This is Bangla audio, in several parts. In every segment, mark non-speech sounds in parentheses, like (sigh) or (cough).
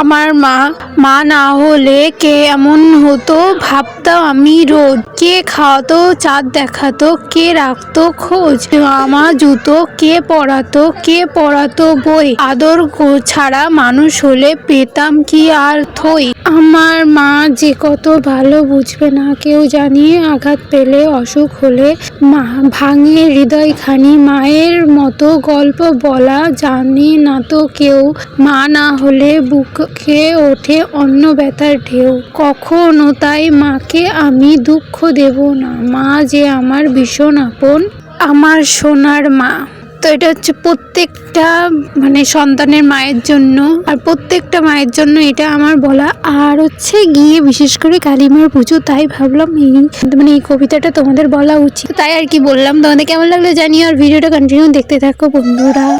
আমার মা মা না হলে কে এমন হতো ভাবতাম আমি রোজ। কে খাওয়াতো, চাঁদ দেখাতো, কে রাখতো খোঁজ। জামা, জুতো, কে পরাতো কে পরাতো বই। আদর ছাড়া মানুষ হলে পেতাম কি আর থই। আমার মা যে কত ভালো বুঝবে না, কেউ জানিয়ে আঘাত পেলে, অসুখ হলে মা ভাঙে হৃদয়খানি। মায়ের মতো গল্প বলা জানে না তো কেউ। মা না হলে বুকে ওঠে অন্য ব্যথার ঢেউ। কখনো তাই মাকে আমি দুঃখ দেব না। মা যে আমার ভীষণ আপন, আমার সোনার মা। তো এটা হচ্ছে প্রত্যেকটা মানে সন্তানের মায়ের জন্য। আর প্রত্যেকটা মায়ের জন্য এটা আমার বলা। আর হচ্ছে গিয়ে বিশেষ করে কালিমার পুজো, তাই ভাবলাম এই মানে এই কবিতাটা তোমাদের বলা উচিত। তাই আর কি বললাম। তোমাদের কেমন লাগল জানিও, আর ভিডিওটা কন্টিনিউ দেখতে থাকো বন্ধুরা।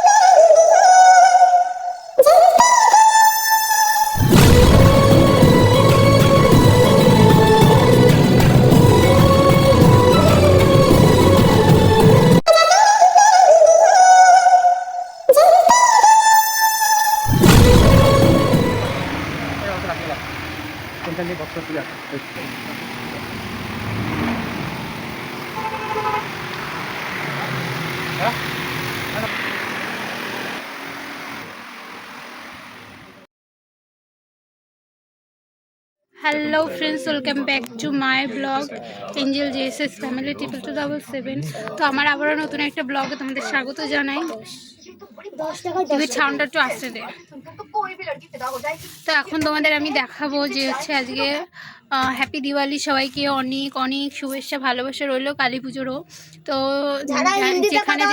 Welcome back to my blog Angel JSS family triple two double seven তো আমার আবারও নতুন একটা ব্লগে তোমাদের স্বাগত জানাই। সাউন্ডটা একটু আসতে দে। তো এখন তোমাদের আমি দেখাবো যে হচ্ছে আজকে হ্যাপি দিওয়ালি সবাইকে। অনেক অনেক শুভেচ্ছা ভালোবাসা রইল কালী পুজোরও। তো যেখানে যেখানে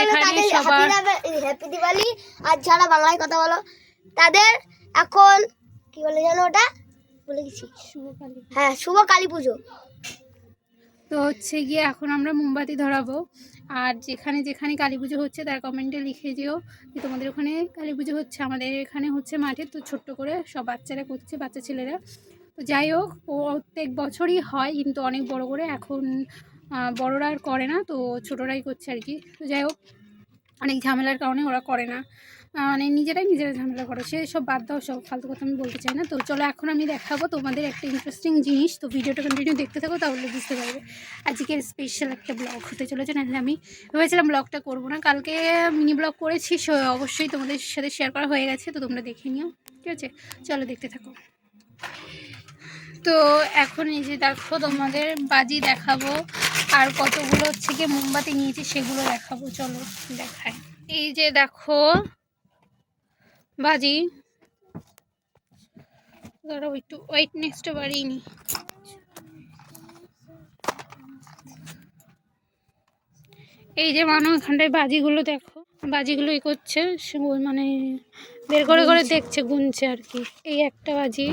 সবার হ্যাপি দিওয়ালি। আর যারা বাংলায় কথা বলো তাদের এখন কি বলে জানো ওটা? বলে গেছি হ্যাঁ শুভ কালী পুজো। তো হচ্ছে গিয়ে এখন আমরা মোমবাতি ধরাবো। আর যেখানে যেখানে কালী পুজো হচ্ছে তার কমেন্টে লিখে যেও যে তোমাদের ওখানে কালী পুজো হচ্ছে। আমাদের এখানে হচ্ছে মাঠে তো ছোট্ট করে সব বাচ্চারা করছে বাচ্চা ছেলেরা। তো যাই হোক প্রত্যেক বছরই হয় কিন্তু অনেক বড় করে এখন বড়রা আর করে না তো ছোটরাই করছে আর কি। তো যাই হোক অনেক ঝামেলার কারণে ওরা করে না। মানে নিজেরাই নিজেরা ঝামেলা করে। সে সব বাদ দাও, সব ফালতু কথা আমি বলতে চাই না। তো চলো, এখন আমি দেখাবো তোমাদের একটা ইন্টারেস্টিং জিনিস। তো ভিডিওটা কন্টিনিউ দেখতে থাকো, তাহলে বুঝতে পারবে। আজকের স্পেশাল একটা ব্লগ হতে চলেছে, নাহলে আমি ভেবেছিলাম ব্লগটা করব না। কালকে মিনি ব্লগ করেছি অবশ্যই তোমাদের সাথে শেয়ার করা হয়ে গেছে। তো তোমরা দেখে নিও, ঠিক আছে? চলো, দেখতে থাকো। তো এখন এই যে দেখো, তোমাদের বাজি দেখাবো। আর কতগুলো হচ্ছে গিয়ে মোমবাতি নিয়েছি, সেগুলো দেখাবো। চলো দেখায় এই যে দেখো বাজি দাঁড়াও একটু ওয়েটনেসটা বাড়িয়ে নি। এই যে মানুষ এখানটায় বাজিগুলো দেখো বাজিগুলো ই করছে মানে বের করে করে দেখছে গুনছে আর কি। এই একটা বাজি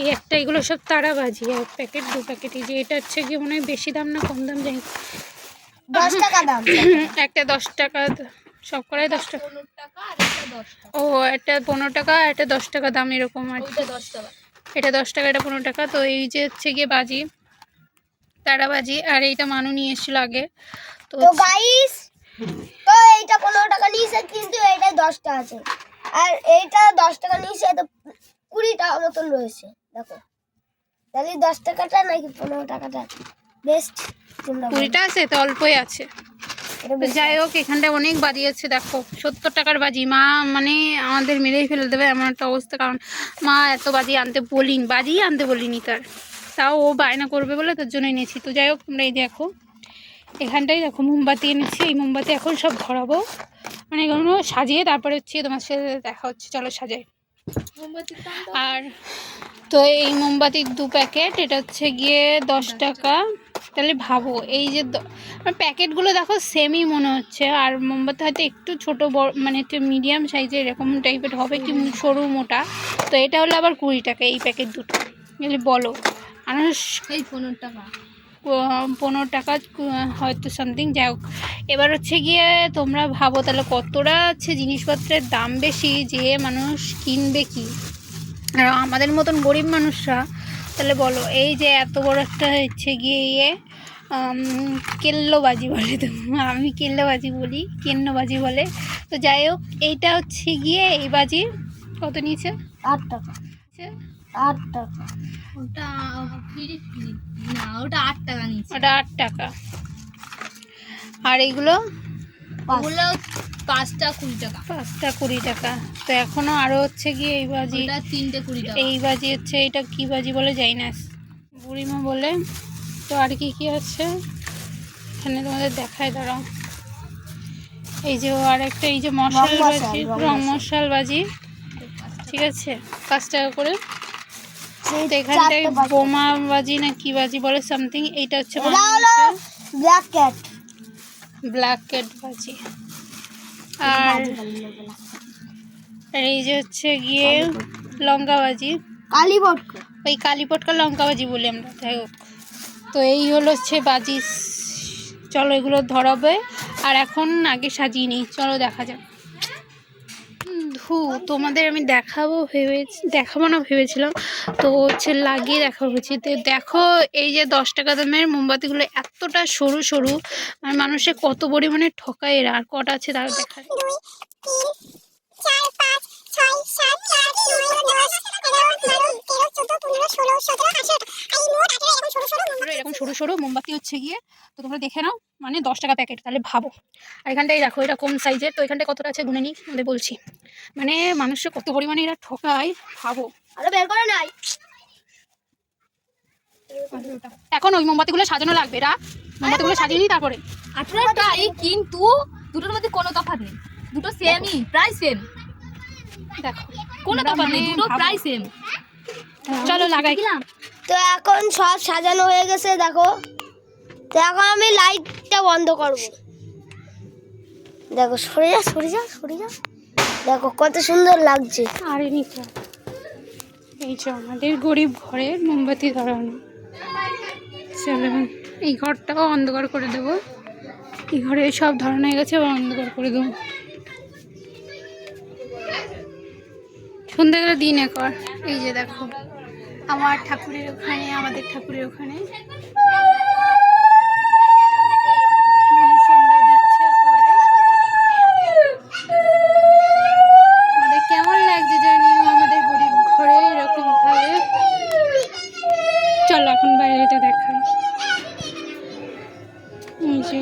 এই একটা এগুলো সব তারা বাজি এক প্যাকেট দু প্যাকেট এই যে এটা হচ্ছে কি মনে হয় বেশি দাম না কম দাম যাই একটা দশ টাকা সব করাই দশ টাকা। ও একটা পনেরো টাকা একটা দশ টাকা দাম এরকম আর কি। এটা দশ টাকা এটা পনেরো টাকা। তো এই যে হচ্ছে গিয়ে বাজি তারা বাজি আর এইটা মানু নিয়ে এসেছিল আগে। তো গাইস তো এইটা পনেরো টাকা নিয়েছে কিন্তু এইটাই দশটা আছে। আর এইটা দশ টাকা নিয়েছে তো কুড়ি টাকা মতন রয়েছে দেখো। তাহলে দশ টাকাটা নাকি পনেরো টাকাটা? বেস্ট কুড়িটা আছে তো অল্পই আছে। এটা। যাই হোক এখানটা অনেক বাজি আছে দেখো। সত্তর টাকার বাজি মা মানে আমাদের মেরেই ফেলে দেবে এমন একটা অবস্থা কারণ মা এত বাজি আনতে বলিনি বাজি আনতে বলিনি তার। তাও ও বায়না করবে বলে তার জন্য এনেছি। তো যাই হোক তোমরা এই দেখো এখানটাই দেখো মোমবাতি এনেছি এই মোমবাতি এখন সব ধরাবো। মানে এগুলো সাজিয়ে তারপরে হচ্ছে তোমার সাথে দেখা হচ্ছে চলো সাজাই। আর তো এই মোমবাতির দু প্যাকেট এটা হচ্ছে গিয়ে দশ টাকা। তাহলে ভাবো এই যে প্যাকেটগুলো দেখো সেমই মনে হচ্ছে। আর মোমবাতি হয়তো একটু ছোট বড় মানে একটু মিডিয়াম সাইজের এরকম টাইপের হবে কি সরু মোটা। তো এটা হলো আবার কুড়ি টাকা এই প্যাকেট দুটো। এগুলি বলো মানুষ এই পনেরো টাকা। পনেরো টাকা হয়তো সামথিং যাই হোক। এবার হচ্ছে গিয়ে তোমরা ভাবো তাহলে কতটা হচ্ছে জিনিসপত্রের দাম বেশি যে মানুষ কিনবে কি? আর আমাদের মতন গরিব মানুষরা তাহলে বলো এই যে এত বড় একটা হচ্ছে গিয়ে ইয়ে কেল্লোবাজি বলে তো আমি কেল্লোবাজি বলি কেন্নবাজি বলে। তো যাই হোক এইটা হচ্ছে গিয়ে এই বাজি কত নিয়েছে? আট টাকা। আট টাকা। ওটা ফ্রি ফ্রি না ওটা আট টাকা নিচ্ছে ওটা আট টাকা। আর এইগুলো? পাঁচ। ওগুলো পাঁচটা কুড়ি টাকা। পাঁচটা কুড়ি টাকা। তো এখনও আরও হচ্ছে গিয়ে এই বাজি? তিনটে কুড়ি টাকা। এই বাজি হচ্ছে এটা কি বাজি বলে যাই না। বুড়িমা বলে। তো আর কি কি আছে? এখানে তোমাদের দেখায় দাঁড়াও। এই যে আর একটা এই যে মশাল রং মশাল, বাজি রং রং মশাল। মশাল বাজি। ঠিক আছে পাঁচ টাকা করে। তো এখানটায় বোমা বাজি না কি বাজি বলে সামথিং এইটা হচ্ছে ব্ল্যাক ক্যাট ব্ল্যাক ক্যাট বাজি আর এই যে হচ্ছে গিয়ে লঙ্কা বাজি কালীপটকা ওই কালীপটকা লঙ্কা বাজি বলি আমরা যাই হোক। তো এই হলো হচ্ছে বাজি চলো এগুলো ধরাবে। আর এখন আগে সাজিয়ে নিই। চলো দেখা যাক। উম, ধু তোমাদের আমি দেখাবো ভেবে দেখাবো না ভেবেছিলাম তো হচ্ছে লাগিয়ে দেখা হচ্ছে তো দেখো এই যে দশ টাকা দামের মোমবাতিগুলো এতটা সরু সরু আর মানুষে কত পরিমাণে ঠকায় এরা আর কটা আছে তার দেখা এরকম সরু সরু মোমবাতি হচ্ছে গিয়ে। তো তোমরা দেখে নাও মানে দশ টাকা প্যাকেট তাহলে ভাবো। আর এখানটায় দেখো এটা কোন সাইজের তো এখানটায় কতটা আছে গুনে নিই আমাদের বলছি। মানে মানুষের কত পরিমাণে এরা ঠকায় ভাবো। আরে বের করে নাই এখন ওই মোমবাতিগুলো সাজানো লাগবে রা মোমবাতিগুলো সাজিয়ে নিই তারপরে। আঠারোটাই কিন্তু দুটোর মধ্যে কোনো তফাৎ নেই। দুটো সেমই প্রায় সেম দেখো কোনো তফাৎ নেই মানে দুটো। প্রায় সেম চলো লাগাই। তো এখন সব সাজানো হয়ে গেছে দেখো। তো এখন আমি লাইটটা বন্ধ করব। দেখো সরে যা সরে যা সরে যা। দেখো কত সুন্দর লাগছে। আরে নিচে। এই যে আমাদের গরিব ঘরের মোমবাতি ধরানো। চলো এই ঘরটাও অন্ধকার করে দেবো। এই ঘরে সব ধরানো হয়ে গেছে অন্ধকার করে দেবো। সন্ধ্যে গেলে দিন একর এই যে দেখো আমার ঠাকুরের ওখানে আমাদের ঠাকুরের ওখানে। দিচ্ছে একেবারে। আমাদের কেমন লাগছে জানি আমাদের গরিব ঘরে এরকম ভাবে। চলো এখন বাইরেটা দেখাই। এই যে।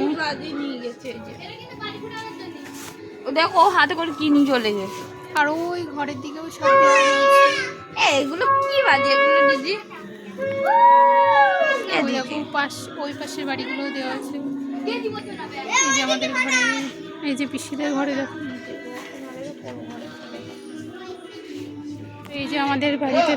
ও দেখো হাতে করে কি নিয়ে চলে গেছে। আর ঘরের দিকেও সব। এগুলো কি বাজে এগুলো দিদি? ওই পাশ ওই পাশের বাড়িগুলো দেওয়া আছে এই যে আমাদের ঘরে এই যে পিসিদের ঘরে এই যে আমাদের বাড়িতে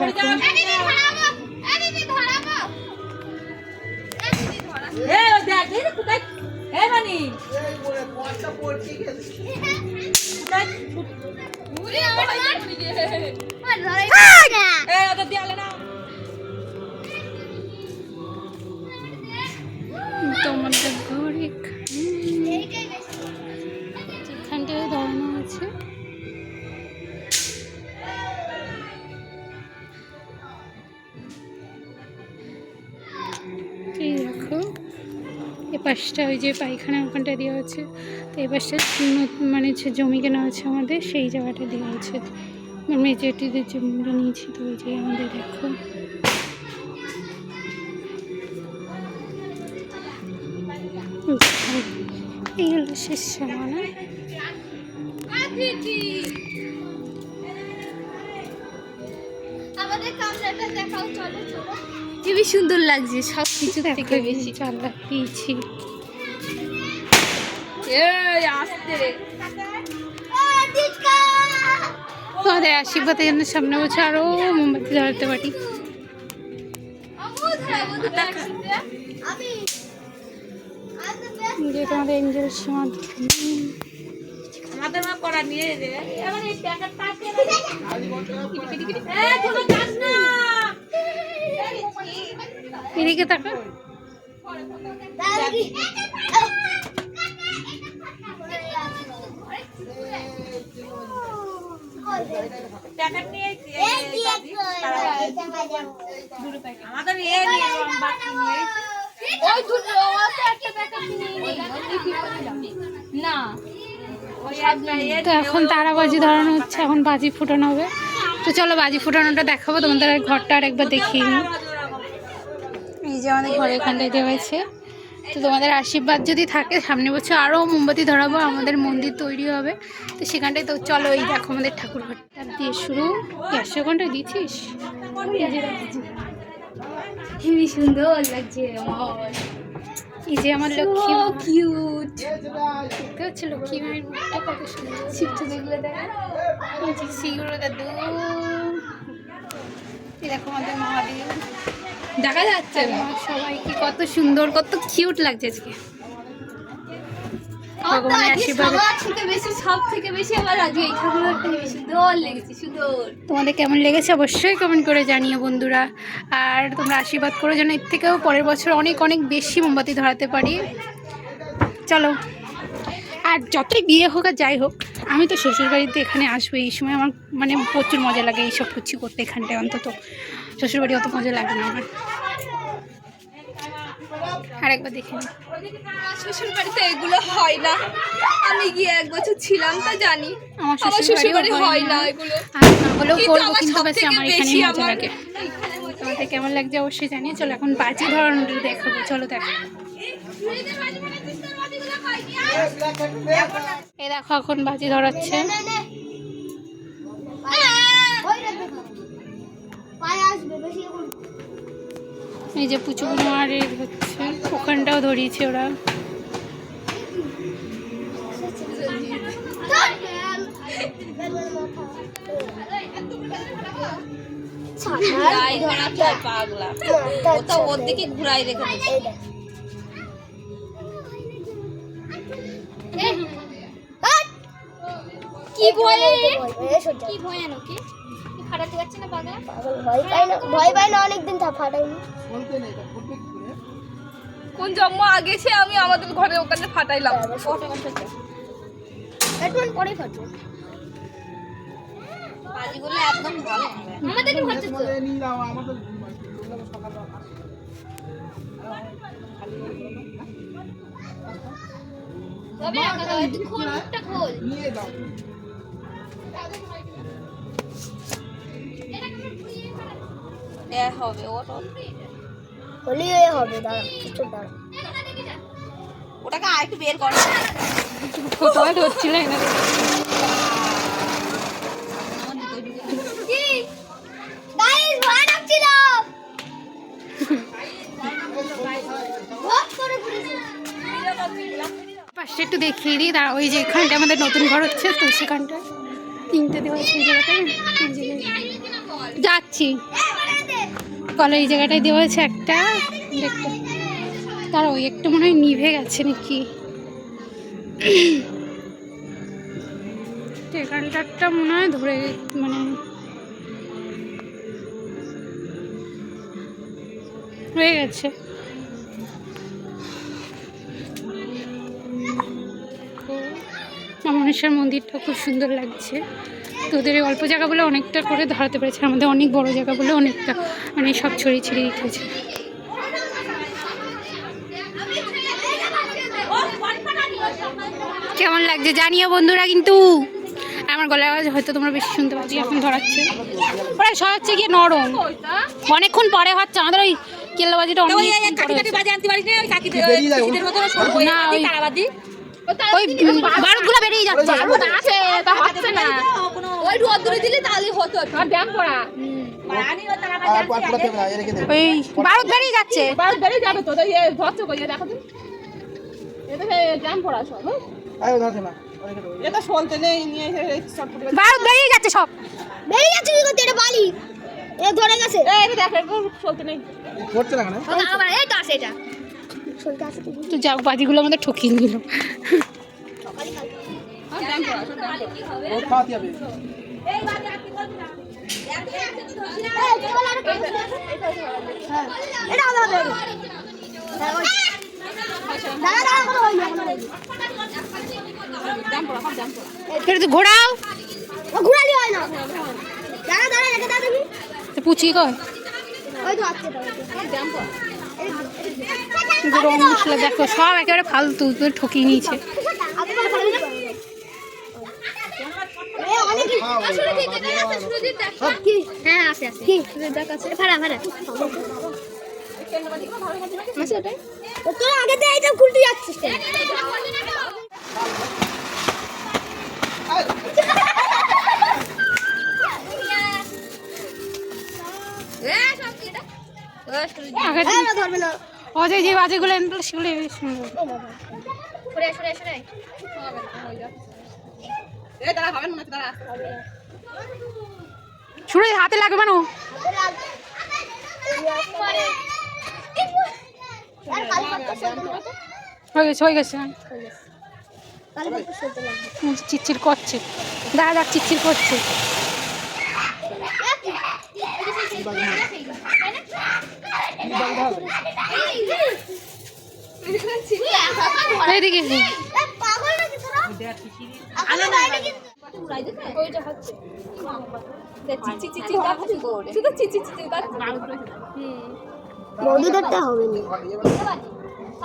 (laughs) দেখো তোমাদের পাশটা ওই যে পায়খানা ওখানটা দেওয়া হচ্ছে তো এই পাশটা নতুন মানে হচ্ছে জমি কেনা আছে আমাদের সেই জায়গাটা দেওয়া আছে। মেজরিটিদের জমিটা নিয়েছি তো ওই যে আমাদের দেখো। এই হলো শেষ সমানা খুবই সুন্দর লাগছে সব কিছু থেকে বেশি। চালা পেয়েছি এই আসতে তোমাদের আশীর্বাদের জন্য সামনে বছর আরও মোমবাতি ধরাতে পারি যে তোমাদের এঞ্জেল সীমা আমাদের মা করা নিয়ে এবার এই প্যাকেটটা এদিকে তাকা আমাদের এ নিয়ে ওই দুটো ওতে একটা প্যাকেট নিয়ে না। তো এখন তারা বাজি ধরানো হচ্ছে এখন বাজি ফুটানো হবে। তো চলো বাজি ফুটানোটা দেখাবো তোমাদের ঘরটা আর একবার দেখিয়ে এই যে আমাদের ঘরে এখানটায় দেওয়া হয়েছে। তো তোমাদের আশীর্বাদ যদি থাকে সামনে বছর আরও মোমবাতি ধরাবো আমাদের মন্দির তৈরি হবে। তো সেখানটায় তো চলো এই দেখো আমাদের ঠাকুর ঘরটা দিয়ে শুরু। দিয়েছিস? এই যে হেবি সুন্দর লাগছে আমার এই যে আমার লক্ষ্মী কিউট দেখতে হচ্ছে লক্ষ্মী মায়ের মুখটা কত সুন্দর। ছিটছে দেখলে দেখা এই দাদু দেখো আমাদের মহাদেব। দেখা যাচ্ছে সবাইকে কত সুন্দর কত কিউট লাগছে আজকে। তোমাদের কেমন লেগেছে অবশ্যই কমেন্ট করে জানিও বন্ধুরা। আর তোমরা আশীর্বাদ করো যেন এর থেকেও পরের বছর অনেক অনেক বেশি মোমবাতি ধরাতে পারি। চলো। আর যতই বিয়ে হোক আর যাই হোক আমি তো শ্বশুরবাড়িতে এখানে আসব এই সময় আমার মানে প্রচুর মজা লাগে এইসব কিছু করতে এখানটায় অন্তত। শ্বশুরবাড়ি অত মজা লাগে না আমার আরেকবার দেখে। শ্বশুর বাড়িতে এগুলো হয় না আমি গিয়ে এক বছর ছিলাম তা জানি আমার শ্বশুর বাড়ি হয় না এগুলো আর না হলেও করব আমার কিন্তু বেশি আমার বেশি এখানেই মজা লাগে তোমাদের কেমন লাগছে অবশ্যই জানিয়ে চলো এখন বাজি ধরনটা দেখাবো চলো দেখো এই দেখো এখন বাজি ধরাচ্ছে এই যে পুচুগুলো আর এই হচ্ছে ওখানটাও ধরিয়েছে ওরা। পাগলা ও ওর দিকে ঘুরাই রেখে কি ভয় কি কি ফাটাতে পারছে না পাগলা? ভয় পাই না ভয় পাই না অনেকদিন তা ফাটাইনি। কোন জন্ম আগে সে আমি আমাদের ঘরে ওখানে ফাটাইলাম। একটু পরে? ফাটবো। বাজিগুলো একদম ভালো আমাদের হচ্ছে তো তবে তুই খোল মুখটা খোল। এ হবে ওর হলি হবে দাঁড়া কিছু দাঁড়া। ওটাকে আর একটু বের কর। ধরছিল না পাশে একটু দেখিয়ে দিই তারা ওই যে এখানটা আমাদের নতুন ঘর হচ্ছে তো সেখানটা তিনটে দেওয়া জায়গায়। যাচ্ছি। কলে এই জায়গাটায় দেওয়া হয়েছে একটা। একটা তার ওই একটু মনে হয় নিভে গেছে নাকি। এখানটারটা মনে হয় ধরে মানে হয়ে গেছে। মনেশ্বর মন্দিরটা খুব সুন্দর লাগছে। তো ওদের অল্প জায়গা বলে অনেকটা করে ধরাতে পেরেছে। আমাদের অনেক বড় জায়গা বলে অনেকটা। মানে সব ছড়িয়ে ছিড়িয়ে রেখেছে কেমন লাগছে জানিও বন্ধুরা কিন্তু। আমার গলায় আওয়াজ হয়তো তোমরা বেশি শুনতে পাচ্ছি। এখন ধরাচ্ছে। ওরা সব হচ্ছে গিয়ে নরম। অনেকক্ষণ পরে হচ্ছে আমাদের ওই কেল্লাবাজিটা অনেক না? ওই ওই বারুদগুলো বেরিয়ে যাচ্ছে। আছে তা হচ্ছে না। ওই রোদ্দুরে দিলে তাহলে হতো আর আর না যাচ্ছে না দেবে বারুদ বেরিয়ে যাচ্ছে সব কি বালি ধরে গেছে না? এই তো তো তো যাক বাজিগুলো আমাদের ঠকিয়ে দিল এটা আলাদা হবে দাঁড়া দাঁড়া কোনো তো ঘোরাও ও হয় না দাঁড়া দাঁড়া রেখে দাঁড়া দেখি পুচি কয় ওই তো আসছে গরম মশলা দেখো সব একেবারে ফালতু ঠকিয়ে নিয়েছে অনেক কি হ্যাঁ আছে আছে। কি? দেখ আছে ভাড়া ভাড়া। তোর আগে তো এইটা খুলতে যাচ্ছিস অজয় যে বাজেগুলো সেগুলো সুন্দর এই দাঁড়া হবে না দাঁড়া ছুড়ে হাতে লাগবে না আর কালী পাত্র সলতে লাগবে হয়ে গেছে হয়ে গেছে। চিচ্চির করছে। দেখা যাক চিচ্চির করছে। বৌদিদেরটা হবে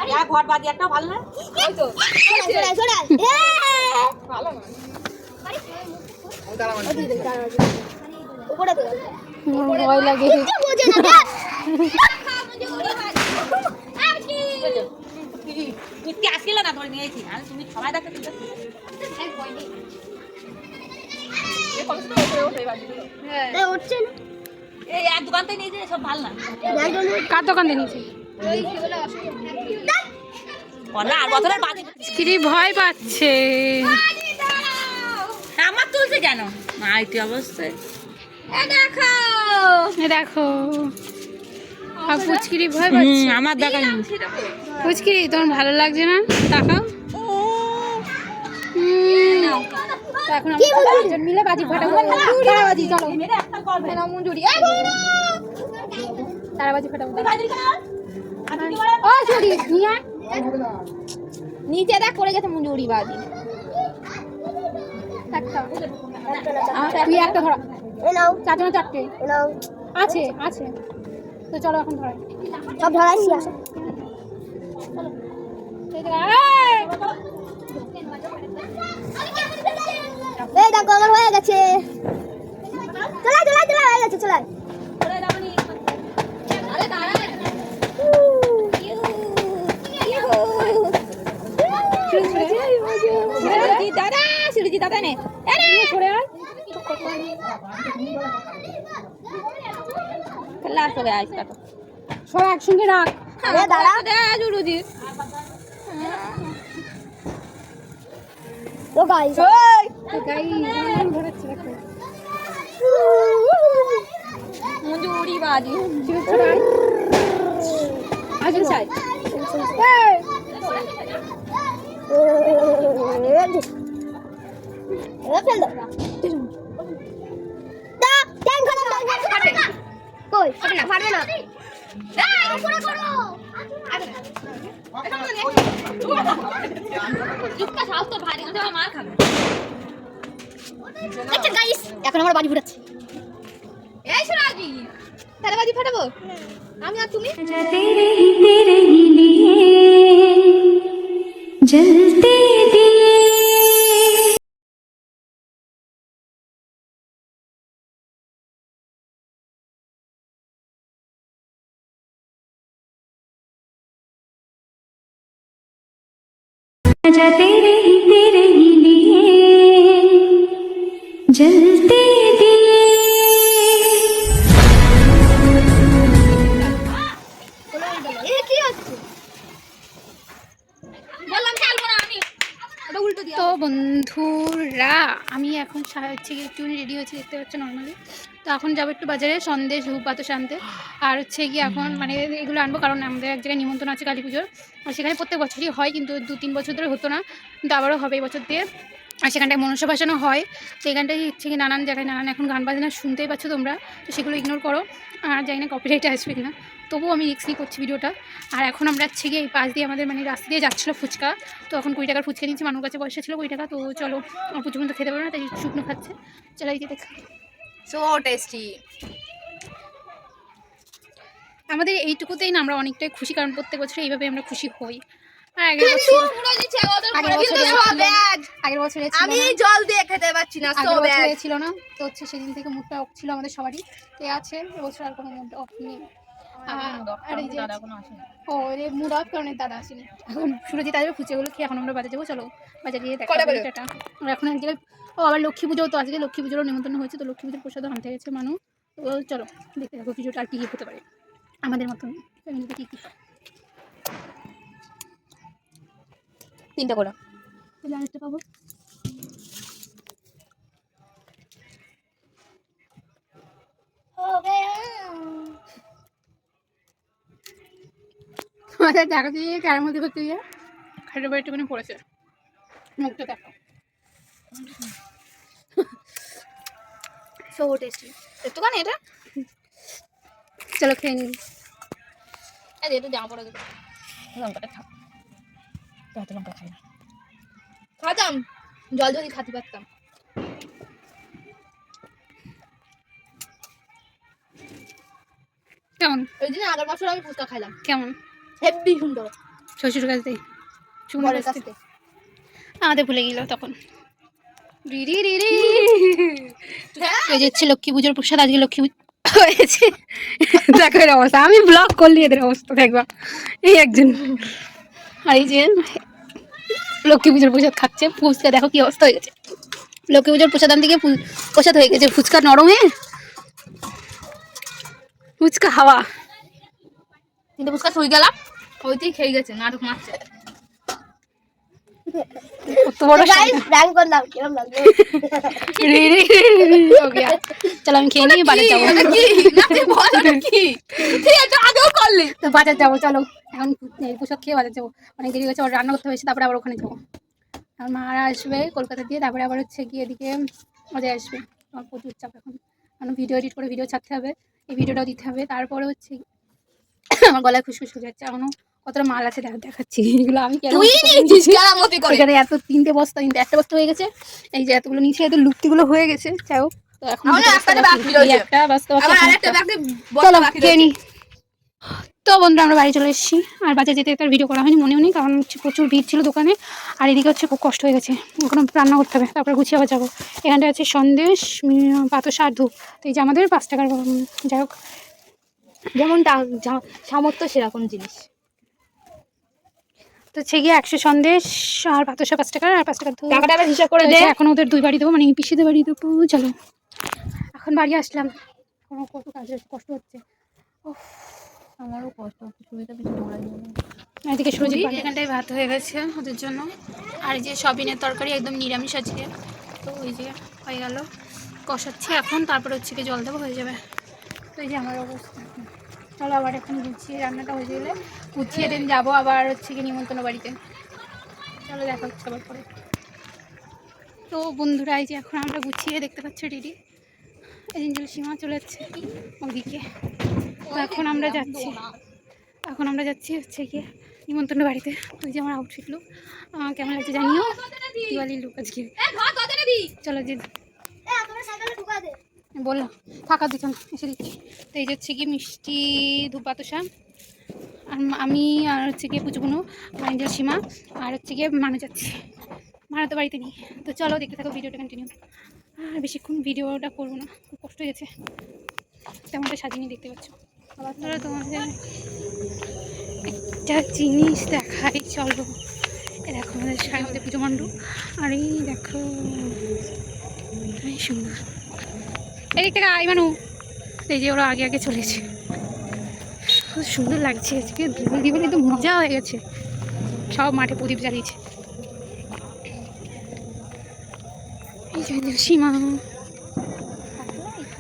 না ঘর বাদি একটা ভালো না সরাই সরাই উপরে ভয় লাগে কিচ্ছু বোঝে না দেখ তুই কি আসছিল না ধরে নিয়েছি। আর তুমি সবাই দেখো এই এক দোকান থেকে নিয়েছি সব ভালো না। কার দোকান থেকে নিয়েছে বলা আর বছরের বাদি ভয় পাচ্ছে। আমার তুলছে কেন? এটি অবশ্যই দেখো। দেখো। আর পুচকিরি ভয় পাচ্ছে। আমার দেখা পুচকিরি তোমার ভালো লাগছে না? তাকাও এখন আমরা মিলে বাজি ফাটাবো। চলো। মঞ্জুরি। ফাটাবো। ও নিয়ে নিচে দেখ করে গেছে মঞ্জুরি বাজি। একটা। তুই একটা ধরা। চারটে। আছে আছে। তো চলো এখন ধরাই। সব ধরাইছি আসো এই দেখো আমার হয়ে গেছে। চলাই চলাই চলাই হয়ে গেছে চলাই। দাদা সুরজি দাদা নে। সরে সব একসঙ্গে রাখ। দাঁড়া। তো গাইস বাজি। ঠিক আছে সরে আয় আজকে ফেল দাও কই না ফাটবে না। এই উপরে করো। চুপকা সাহস তো ভারী ওটা মার খাবে। আচ্ছা গাইস এখন আমরা বাড়ি ফুটাচ্ছি এই সুরাজি তাহলে বাজি ফাটাবো? আমি আর তুমি? तेरे आजा तेरे ही तेरे ही लिए जलते दिए এ কি হচ্ছে বললাম খেলবো না আমি ওটা উল্টো দিয়ে তো বন্ধুরা আমি এখন সা- হচ্ছে গিয়ে একটু রেডি হয়েছি দেখতে পাচ্ছ নর্মালি তো এখন যাব একটু বাজারে, সন্দেশ ধূপ আনতে আর হচ্ছে গিয়ে এখন মানে এগুলো আনব, কারণ আমাদের এক জায়গায় নিমন্ত্রণ আছে কালী পুজোর। আর সেখানে প্রত্যেক বছরই হয়, কিন্তু দু তিন বছর ধরে হতো না, কিন্তু আবারও হবে এই বছর দিয়ে। আর সেখানটায় মনসা ভাসানো হয়, তো এখানটায় হচ্ছে কি নানান জায়গায় নানান এখন গান বাজনা শুনতেই পাচ্ছ তোমরা, তো সেগুলো ইগনোর করো। আর জানি না কপিরাইট আসবে কিনা, তবুও আমি রিক্স নিয়ে করছি ভিডিওটা আর এখন আমরা হচ্ছে গিয়ে এই পাশ দিয়ে আমাদের মানে রাস্তা দিয়ে যাচ্ছিল ফুচকা, তো এখন কুড়ি টাকার ফুচকা নিয়েছি মানুষ কাছে পয়সা ছিল কুড়ি টাকা, তো চলো, আমার পর্যন্ত খেতে পারবে না, তাই শুকনো খাচ্ছে। চলো এই যে দেখ। সো টেস্টি আমাদের এইটুকুতেই না আমরা অনেকটাই খুশি কারণ প্রত্যেক বছর এইভাবে আমরা খুশি হই। আগের বছর বছরে ছিল। ব্যাগ আগের বছরে ছিল আমি জল দিয়ে খেতে পারছি না আগের বছরে ছিল না। তো হচ্ছে সেদিন থেকে মুডটা অফ ছিল আমাদের সবারই। আছে এবছর আর কোনো মুড অফ নেই। আ- আর এই যে ও রে মুড অফ কারণে দাদা আসেনি। এখন সুরজিৎ আসবে ফুচেগুলো খেয়ে এখন আমরা বাজার যাব চলো। বাজার গিয়ে দেখা এখন এক জায়গায় ও আবার লক্ষ্মী পুজো তো আজকে লক্ষ্মী পুজোরও নিমন্ত্রণ হয়েছে তো লক্ষ্মী পুজোর প্রসাদও আনতে গেছে মানু। ও চলো দেখতে থাকো পুজোটা আর কী কী হতে পারে আমাদের মতন। ফ্যামিলিতে কী কী? তিনটা করে। তাহলে আরেকটা পাবো। তোমাদের দেখা দিয়ে কার মধ্যে করতে গিয়ে? খাটের বাড়ি একটুখানি পড়েছে। মুখটা দেখো। সো টেস্টি একটুখানি এটা। চলো খেয়ে যে একটু জামা পড়ে দেবো লঙ্কাটা খা তো লঙ্কা খাই না। খাতাম। জল যদি খাতে পারতাম। কেমন? ওই দিন আগের বছর আমি ফুচকা খাইলাম। কেমন? হেভি সুন্দর। শ্বশুর কাছ থেকে কাছ থেকে। আমাদের ভুলে গেল তখন। (laughs) এই যে হচ্ছে লক্ষ্মী পুজোর প্রসাদ আজকে লক্ষ্মী পুজো (laughs) হয়েছে। দেখো এর অবস্থা। আমি ব্লগ করলি এদের অবস্থা দেখবা। এই একজন। আর এই যে লক্ষ্মী পুজোর প্রসাদ খাচ্ছে ফুচকা দেখো কি অবস্থা হয়ে গেছে। লক্ষ্মী পুজোর প্রসাদ গিয়ে ফু- প্রসাদ হয়ে গেছে। ফুচকা নরম হয়ে ফুচকা হাওয়া। কিন্তু ফুচকা শুই গেলাম ওইতেই খেয়ে গেছে নাটক মারছে। চলো আমি খেয়ে নিই বাজার যাব। তো বাজার যাব চলো। এখন পোশাক খেয়ে বাজার যাব। অনেক দেরি ওর রান্না করতে হয়েছে তারপরে আবার ওখানে যাব। আর মারা আসবে কলকাতা দিয়ে তারপরে আবার হচ্ছে গিয়ে এদিকে মজা আসবে। আমার প্রচুর চাপ এখন। কারণ ভিডিও এডিট করে ভিডিও ছাড়তে হবে এই ভিডিওটাও দিতে হবে। তারপরে হচ্ছে (coughs) আমার গলায় খুশখুশ হয়ে যাচ্ছে এখনও। কতটা মাল আছে দেখাচ্ছি। এগুলো আমি এখানে এত তিনটে বস্তা কিন্তু একটা বস্তা হয়ে গেছে। এই যে এতগুলো নিচে এত লুপ্তিগুলো হয়ে গেছে। হোক তো এখন একটা বস্তা চলো খেয়ে নি। তো বন্ধুরা আমরা বাড়ি চলে এসেছি। আর বাজার যেতে আর ভিডিও করা হয়নি মনেও নেই কারণ হচ্ছে প্রচুর ভিড় ছিল দোকানে। আর এদিকে হচ্ছে খুব কষ্ট হয়ে গেছে। ওখানে রান্না করতে হবে তারপরে গুছিয়ে আবার যাব। এখানটা আছে সন্দেশ পাতসা আর ধূপ। তো এই যে আমাদের পাঁচ টাকার যাই হোক। যেমন সামর্থ্য সেরকম জিনিস। হচ্ছে গিয়ে একশো সন্দেশ আর পাতসা পাঁচ টাকার আর পাঁচ ধূপ টাকাটা আবার হিসাব করে দে। এখন ওদের দুই বাড়ি দেবো মানে পিসিদের বাড়ি দেবো চলো। এখন বাড়ি আসলাম। কোনো কত কাজ কষ্ট হচ্ছে। আমারও কষ্ট হচ্ছে কিছু মনে নেই এদিকে সুরজিৎ এখানটায় ভাত হয়ে গেছে ওদের জন্য। আর এই যে সবিনের তরকারি একদম নিরামিষ আজকে। তো ওই যে হয়ে গেল কষাচ্ছি এখন তারপরে হচ্ছে কি জল দেবো হয়ে যাবে। তো এই যে আমার অবস্থা। চলো আবার এখন গুছিয়ে রান্নাটা হয়ে গেলে গুছিয়ে দিন যাব আবার হচ্ছে কি নিমন্ত্রণ বাড়িতে। চলো দেখা হচ্ছে আবার পরে। তো বন্ধুরা এই যে এখন আমরা গুছিয়ে দেখতে পাচ্ছি দিদি এই দিন সীমা চলে যাচ্ছে ওদিকে। তো এখন আমরা যাচ্ছি এখন আমরা যাচ্ছি হচ্ছে গিয়ে নিমন্ত্রণ বাড়িতে। ওই যে আমার আউটফিট লুক কেমন লাগছে জানিও? দিওয়ালির লুক আজকে। চলো যে বললাম ফাঁকা দিত না এসে দিচ্ছি তো এই যে হচ্ছে কি মিষ্টি ধূপ বাতাসা আর আমি আর হচ্ছে গিয়ে পুজোগুনো অ্যাঞ্জেল সীমা, আর হচ্ছে গিয়ে মানুষ যাচ্ছি মারা তো বাড়িতে নেই। তো চলো দেখতে থাকো ভিডিওটা কন্টিনিউ আর বেশিক্ষণ ভিডিওটা করব না, খুব কষ্ট হয়েছে তেমনটা সাজিয়ে দেখতে পাচ্ছ। আবার তোরা তোমাদের একটা জিনিস দেখাই, চলো। দেখো আমাদের আমাদের পুজো মণ্ডপ, আর এই দেখো সুন্দর। এদিক থেকে আই মানু। এই যে ওরা আগে আগে চলেছে। খুব সুন্দর লাগছে আজকে। দিবল দিবল একদম মজা হয়ে গেছে। সব মাঠে প্রদীপ জ্বালিয়েছে। এই যে সীমা।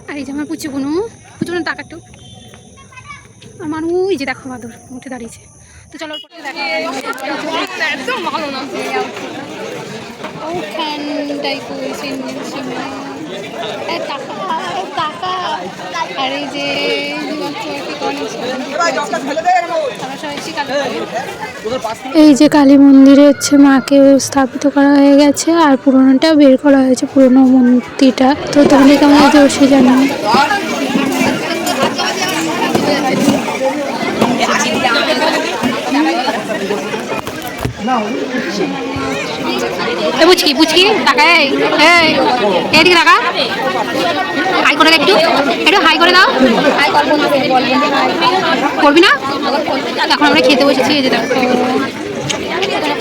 আর এই যে আমার পুচু কোনো পুচু কোনো টাকা একটু। আমার ওই যে দেখো বাদর উঠে দাঁড়িয়েছে। তো চলো। একদম ভালো না। ওখানটাই সীমা। এ টাকা আর এই যে কালী এই যে কালী মন্দিরে হচ্ছে মাকে স্থাপিত করা হয়ে গেছে আর পুরোনোটা বের করা হয়েছে পুরোনো মূর্তিটা। তো তাহলে কেমন হয়েছে জানি? এ বুঝকি বুঝকি টাকা এই এদিকে টাকা হাই করে একটু একটু হাই করে দাও। করব না? এখন আমরা খেতে বসেছি, এই যে দেখো।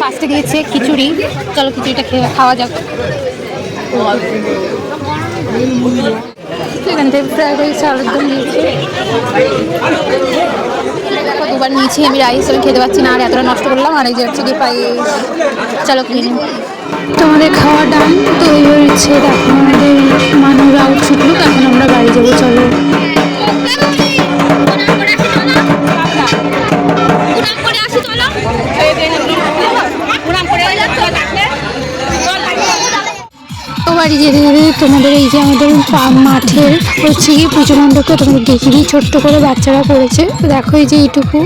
ফার্স্টে দিয়েছে খিচুড়ি। চলো খিচুড়িটা খেয়ে খাওয়া যাক। এখান থেকে ফ্রাইড রাইস আলুর দম দিয়েছে। দুবার নিয়েছি আমি রাইস আমি খেতে পাচ্ছি না আর এতটা নষ্ট করলাম আর এই যে হচ্ছে কি পায়েস চলো কিনে নিই তোমাদের খাওয়া ডান তো এই হচ্ছে দেখো আমাদের মানুষ আউট ছুটলুক এখন আমরা বাড়ি যাব চলো তো বাড়ি যেতে যেতে তোমাদের এই যে আমাদের মাঠের হচ্ছে কি পুজো মণ্ডপটা, তোমাদের দিই, ছোট্ট করে বাচ্চারা করেছে। দেখো এই যে এইটুকু,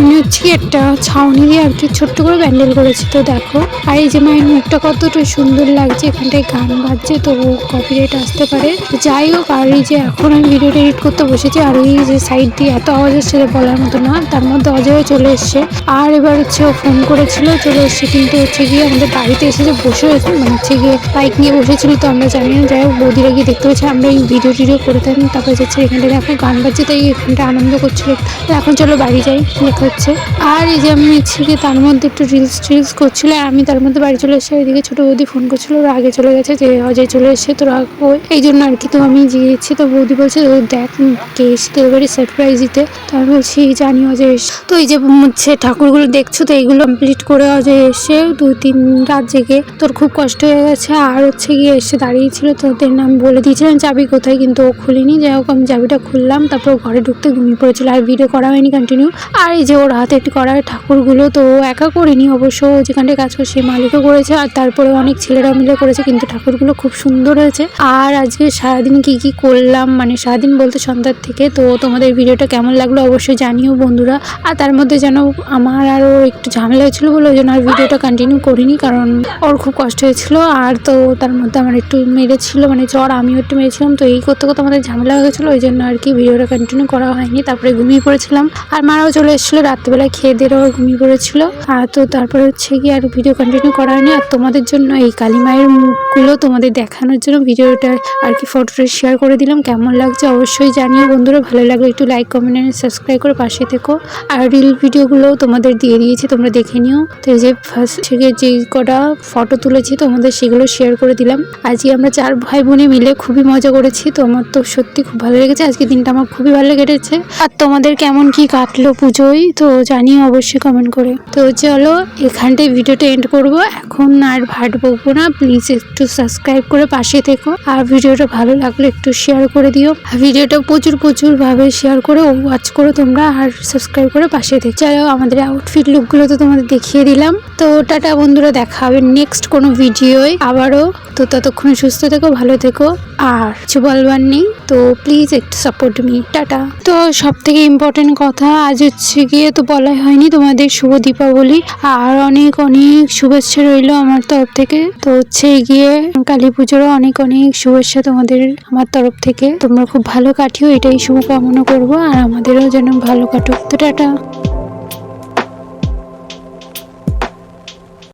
মনে হচ্ছে কি একটা ছাউনি দিয়ে আর কি ছোট্ট করে ব্যান্ডেল করেছে। তো দেখো, আর এই যে মায়ের মুখটা কতটা সুন্দর লাগছে, এখানটায় গান বাজছে, তো কপিরাইট আসতে পারে। যাই হোক, আর এই যে এখন আমি ভিডিওটা এডিট করতে বসেছি, আর এই যে সাইড দিয়ে এত আওয়াজ আসছে বলার মতো না, তার মধ্যে অজয় চলে এসছে। আর এবার হচ্ছে ও ফোন করেছিল, চলে এসছে কিন্তু হচ্ছে গিয়ে আমাদের বাড়িতে এসে যে বসে মানে হচ্ছে গিয়ে বাইক নিয়ে বসেছিল তো আমরা জানি না। যাই হোক, বৌদিরা গিয়ে দেখতে পাচ্ছি আমরা এই ভিডিও টিডিও করে থাকি তারপরে যাচ্ছে এখানটা দেখো গান বাজছে, তাই এখানটা আনন্দ করছিল। তো এখন চলো বাড়ি যাই লেখা হচ্ছে। আর এই যে আমি গিয়ে তার মধ্যে একটু রিলস টিলস করছিল আমি তার মধ্যে বাড়ি চলে এসে ওইদিকে ছোটো বৌদি ফোন করছিল, ওরা আগে চলে গেছে, যে অজয় চলে এসে তোরা ওই- এই জন্য আর কি, তো আমি গিয়েছি, তো বৌদি বলছে, ও দেখ, কে এসছে এবারে সারপ্রাইজ দিতে। তো আমি বলছি জানি, অজয় এসে তো এই যে হচ্ছে ঠাকুরগুলো দেখছ, তো এইগুলো কমপ্লিট করে অজয় এসে দুই তিন রাত জেগে। তোর খুব কষ্ট হয়ে গেছে, আর হচ্ছে গিয়ে এসে দাঁড়িয়েছিল তো ওদের নাম বলে দিয়েছিলাম, চাবি কোথায়? কিন্তু ও খুলিনি। যাই হোক, আমি চাবিটা খুললাম, তারপর ঘরে ঢুকতে ঘুমিয়ে পড়েছিল আর ভিডিও করা হয়নি কন্টিনিউ আর এই যে ওর হাতে একটু করা ঠাকুরগুলো, তো ও একা করিনি, অবশ্য ও যেখানটায় কাজ করে সে মালিকও করেছে, আর তারপরে অনেক ছেলেরা মিলে করেছে, কিন্তু ঠাকুরগুলো খুব সুন্দর হয়েছে। আর আজকে সারাদিন কি কি করলাম মানে সারাদিন বলতে সন্ধ্যার থেকে, তো তোমাদের ভিডিওটা কেমন লাগল অবশ্যই জানিও বন্ধুরা। আর তার মধ্যে যেন আমার আরও একটু ঝামেলা হয়েছিল বলে, ওই জন্য আর ভিডিওটা কন্টিনিউ করিনি, কারণ ওর খুব কষ্ট হয়েছিল। আর তো তার মধ্যে আমার একটু মেরেছিল মানে জ্বর, আমিও একটু মেরেছিলাম, তো এই করতে করতে আমাদের ঝামেলা হয়ে গেছিল, ওই জন্য আর কি ভিডিওটা কন্টিনিউ করা হয়নি, তারপরে ঘুমিয়ে পড়েছিলাম। আর মারাও চলে এসেছিল, রাত্রিবেলায় খেয়ে দিয়ে ঘুমিয়ে পড়েছিল। আর তো তারপরে হচ্ছে কি আর ভিডিও কন্টিনিউ করা হয়নি, আর তোমাদের জন্য এই কালী মায়ের মুখগুলো তোমাদের দেখানোর জন্য ভিডিওটা আর কি ফটোটা শেয়ার করে দিলাম, কেমন লাগছে অবশ্যই জানিও বন্ধুরা, ভালো লাগলে একটু লাইক কমেন্ট এন্ড সাবস্ক্রাইব করে পাশে থেকো। আর রিল ভিডিওগুলো তোমাদের দিয়ে দিয়েছি, তোমরা দেখে নিও। তো যে ফার্স্ট থেকে যে কটা ফটো তুলেছি তোমাদের সেগুলো শেয়ার করে দিলাম। আজকে আমরা চার ভাই বোনে মিলে খুবই মজা করেছি। তো আমার তো সত্যি খুব ভালো লেগেছে। আজকে দিনটা আমার খুবই ভালো কেটেছে। আর তোমাদের কেমন কি কাটলো পুজোয়? তো জানিও অবশ্যই কমেন্ট করে। তো চলো, এখানটায় ভিডিওটা এন্ড করব। এখন আর ভাট বকবো না। প্লিজ একটু সাবস্ক্রাইব করে পাশে থেকো। আর ভিডিওটা ভালো লাগলে একটু শেয়ার করে দিও। ভিডিওটা প্রচুর প্রচুরভাবে শেয়ার করে ওয়াচ করো তোমরা। আর সাবস্ক্রাইব করে পাশে থেকো। চলো, আমাদের আউটফিট লুকগুলো তো তোমাদের দেখিয়ে দিলাম। তো টাটা বন্ধুরা, দেখা হবে নেক্সট কোনো ভিডিওয় আবারও। তো ততক্ষণ সুস্থ থেকো, ভালো থেকো। আর কিছু বলবার নেই, তো প্লিজ একটু সাপোর্ট মি টাটা। তো সব থেকে ইম্পর্টেন্ট কথা, আজ হচ্ছে গিয়ে তো বলাই হয়নি তোমাদের শুভ দীপাবলি। আর অনেক অনেক শুভেচ্ছা রইল আমার তরফ থেকে। তো হচ্ছে গিয়ে কালী পুজোরও অনেক অনেক শুভেচ্ছা তোমাদের আমার তরফ থেকে। তোমরা খুব ভালো কাটিও, এটাই শুভকামনা করব। আর আমাদেরও যেন ভালো কাটুক। তো টাটা।